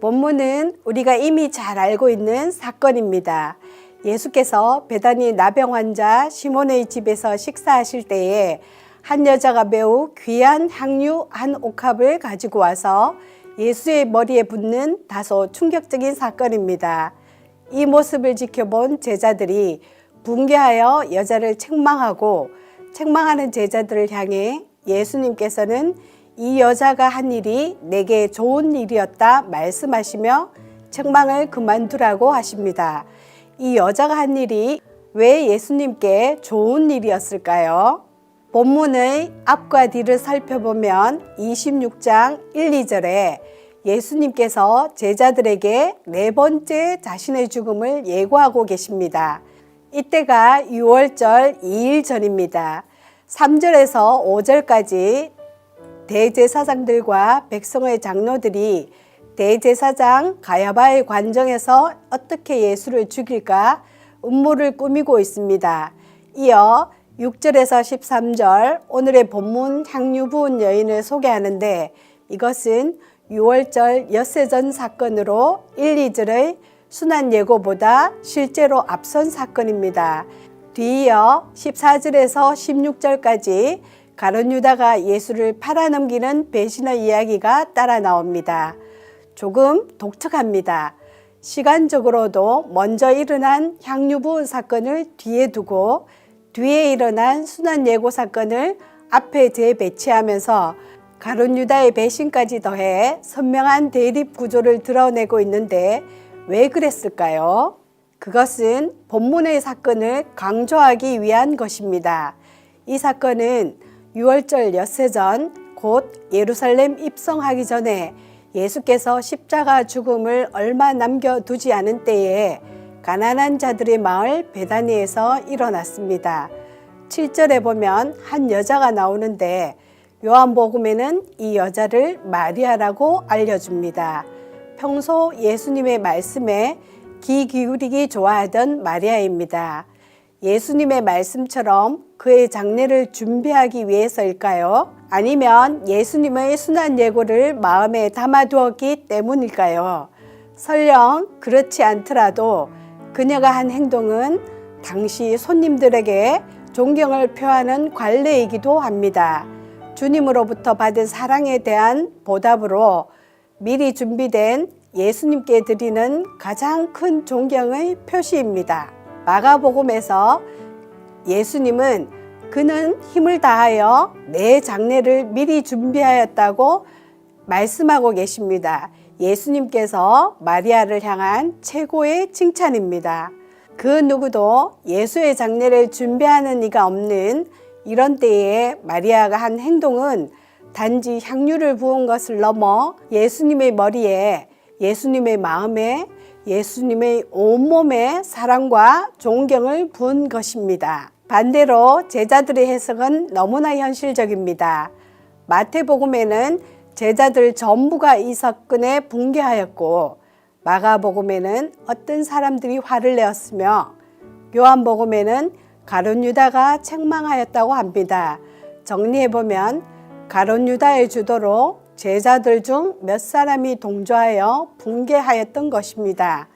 본문은 우리가 이미 잘 알고 있는 사건입니다. 예수께서 베다니 나병 환자 시몬의 집에서 식사하실 때에 한 여자가 매우 귀한 향유 한 옥합을 가지고 와서 예수의 머리에 붓는 다소 충격적인 사건입니다. 이 모습을 지켜본 제자들이 붕괴하여 여자를 책망하고 책망하는 제자들을 향해 예수님께서는 이 여자가 한 일이 내게 좋은 일이었다 말씀하시며 책망을 그만두라고 하십니다. 이 여자가 한 일이 왜 예수님께 좋은 일이었을까요? 본문의 앞과 뒤를 살펴보면 26장 1, 2절에 예수님께서 제자들에게 네 번째 자신의 죽음을 예고하고 계십니다. 이때가 6월절 2일 전입니다. 3절에서 5절까지 대제사장들과 백성의 장로들이 대제사장 가야바의 관정에서 어떻게 예수를 죽일까 음모를 꾸미고 있습니다. 이어 6절에서 13절 오늘의 본문 향유 부은 여인을 소개하는데 이것은 6월절 엿새전 사건으로 1, 2절의 순한 예고보다 실제로 앞선 사건입니다. 뒤이어 14절에서 16절까지 가론 유다가 예수를 팔아넘기는 배신의 이야기가 따라 나옵니다. 조금 독특합니다. 시간적으로도 먼저 일어난 향유 부은 사건을 뒤에 두고 뒤에 일어난 순환 예고 사건을 앞에 재배치하면서 가론 유다의 배신까지 더해 선명한 대립 구조를 드러내고 있는데 왜 그랬을까요? 그것은 본문의 사건을 강조하기 위한 것입니다. 이 사건은 6월절 엿새 전 곧 예루살렘 입성하기 전에 예수께서 십자가 죽음을 얼마 남겨두지 않은 때에 가난한 자들의 마을 베다니에서 일어났습니다. 7절에 보면 한 여자가 나오는데 요한복음에는 이 여자를 마리아라고 알려줍니다. 평소 예수님의 말씀에 귀 기울이기 좋아하던 마리아입니다. 예수님의 말씀처럼 그의 장례를 준비하기 위해서일까요? 아니면 예수님의 순한 예고를 마음에 담아두었기 때문일까요? 설령 그렇지 않더라도 그녀가 한 행동은 당시 손님들에게 존경을 표하는 관례이기도 합니다. 주님으로부터 받은 사랑에 대한 보답으로 미리 준비된 예수님께 드리는 가장 큰 존경의 표시입니다. 마가복음에서 예수님은 그는 힘을 다하여 내 장례를 미리 준비하였다고 말씀하고 계십니다. 예수님께서 마리아를 향한 최고의 칭찬입니다. 그 누구도 예수의 장례를 준비하는 이가 없는 이런 때에 마리아가 한 행동은 단지 향유를 부은 것을 넘어 예수님의 머리에 예수님의 마음에 예수님의 온몸에 사랑과 존경을 부은 것입니다. 반대로 제자들의 해석은 너무나 현실적입니다. 마태복음에는 제자들 전부가 이 사건에 붕괴하였고 마가복음에는 어떤 사람들이 화를 내었으며 요한복음에는 가론 유다가 책망하였다고 합니다. 정리해 보면 가론 유다의 주도로 제자들 중 몇 사람이 동조하여 붕괴하였던 것입니다.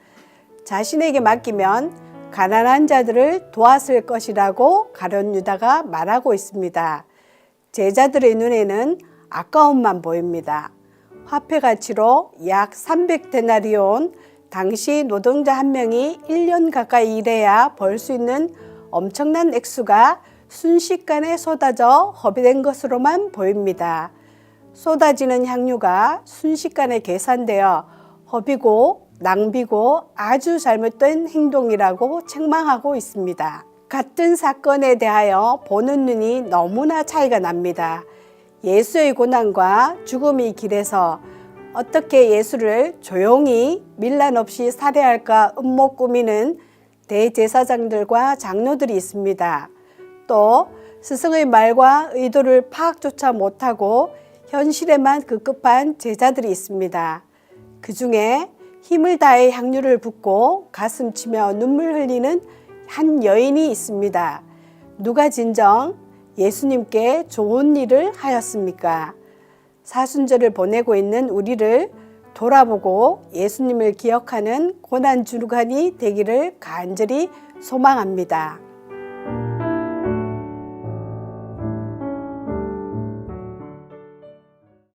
자신에게 맡기면 가난한 자들을 도왔을 것이라고 가론 유다가 말하고 있습니다. 제자들의 눈에는 아까움만 보입니다. 화폐 가치로 약 300데나리온, 당시 노동자 한 명이 1년 가까이 일해야 벌 수 있는 엄청난 액수가 순식간에 쏟아져 허비된 것으로만 보입니다. 쏟아지는 향유가 순식간에 계산되어 허비고 낭비고 아주 잘못된 행동이라고 책망하고 있습니다. 같은 사건에 대하여 보는 눈이 너무나 차이가 납니다. 예수의 고난과 죽음의 길에서 어떻게 예수를 조용히 밀란 없이 살해할까 음모 꾸미는 대제사장들과 장로들이 있습니다. 또 스승의 말과 의도를 파악조차 못하고 현실에만 급급한 제자들이 있습니다. 그 중에 힘을 다해 향유를 붓고 가슴 치며 눈물 흘리는 한 여인이 있습니다. 누가 진정 예수님께 좋은 일을 하였습니까? 사순절을 보내고 있는 우리를 돌아보고 예수님을 기억하는 고난 주간이 되기를 간절히 소망합니다.